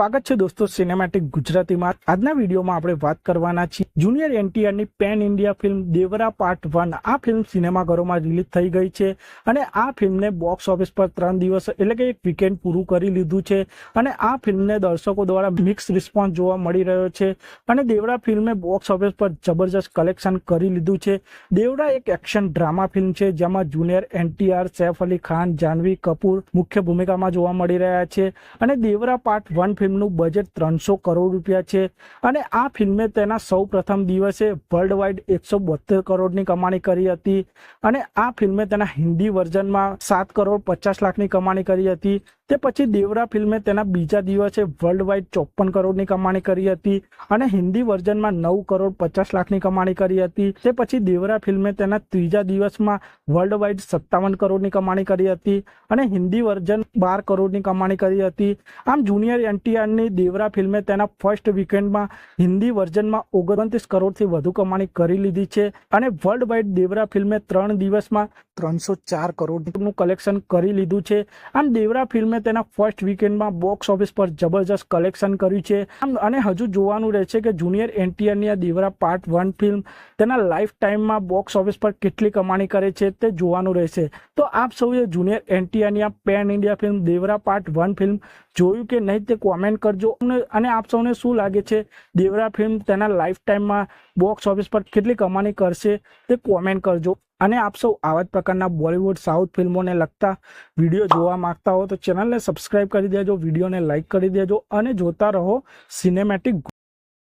સ્વાગત છે દોસ્તો સિનેમેટિક ગુજરાતીમાં. આજના વિડીયોમાં આપણે વાત કરવાના છીએ junior એનટીઆરની pan India film Devara part one આ ફિલ્મ સિનેમાઘરોમાં રિલીઝ થઈ ગઈ છે અને આ ફિલ્મને બોક્સ ઓફિસ પર ત્રણ દિવસ એટલે કે એક વીકેન્ડ પૂરું કરી લીધું છે અને આ ફિલ્મને દર્શકો દ્વારા મિક્સ રિસ્પોન્સ જોવા મળી રહ્યો છે અને દેવરા ફિલ્મે બોક્સ ઓફિસ પર જબરજસ્ત કલેક્શન કરી લીધું છે. દેવરા એક એક્શન ડ્રામા ફિલ્મ છે જેમાં જુનિયર એનટીઆર સૈફ અલી ખાન જાનવી કપૂર મુખ્ય ભૂમિકામાં જોવા મળી રહ્યા છે અને દેવરા પાર્ટ વન ફિલ્મનું બજેટ ત્રણસો કરોડ રૂપિયા છે અને આ ફિલ્મે તેના સૌ પ્રથમ દિવસે વર્લ્ડ વાઇડ એકસો બોતેર કરોડની કમાણી કરી હતી અને આ ફિલ્મે તેના હિન્દી વર્ઝનમાં સાત કરોડ પચાસ લાખની કમાણી કરી હતી. તે પછી દેવરા ફિલ્મે તેના બીજા દિવસે વર્લ્ડ વાઇડ ચોપન કરોડની કમાણી કરી હતી અને હિન્દી વર્ઝનમાં નવ કરોડ પચાસ લાખની કમાણી કરી હતી. તે પછી દેવરા ફિલ્મે તેના ત્રીજા દિવસમાં વર્લ્ડ વાઇડ સત્તાવન કરોડની કમાણી કરી હતી અને હિન્દી વર્ઝન બાર કરોડની કમાણી કરી હતી. આમ જુનિયર એનટીઆરની દેવરા ફિલ્મે તેના ફર્સ્ટ વીકેન્ડમાં હિન્દી વર્ઝનમાં ઓગણત્રીસ કરોડથી વધુ કમાણી કરી લીધી છે અને વર્લ્ડ વાઇડ દેવરા ફિલ્મે ત્રણ દિવસમાં ત્રણસો ચાર કરોડનું કલેક્શન કરી લીધું છે. આમ દેવરા ફિલ્મે તેના ફર્સ્ટ વીકેન્ડમાં બોક્સ ઓફિસ પર જબરજસ્ત કલેક્શન કર્યું છે. અને હજુ જોવાનું રહેશે કે જુનિયર એનટીઆરની આ દેવરા પાર્ટ વન ફિલ્મ તેના લાઈફ ટાઈમમાં બોક્સ ઓફિસ પર કેટલી કમાણી કરે છે તે જોવાનું રહેશે. તો આપ સૌએ જુનિયર એનટીઆરની આ pan India film Devara part one film જોયું કે નહીં તે કોમેન્ટ કરજો. અને- અને આપ સૌને શું લાગે છે? દેવરા ફિલ્મ તેના લાઈફ ટાઈમમાં બોક્સ ઓફિસ પર કેટલી કમાણી કરશે તે કોમેન્ટ કરજો. અને આપ સૌ આવા જ પ્રકારના બોલિવૂડ સાઉથ ફિલ્મોને લગતા વીડિયો જોવા માંગતા હો તો ચેનલને સબસ્ક્રાઈબ કરી દેજો, વિડીયોને લાઇક કરી દેજો અને જોતા રહો સિનેમેટિક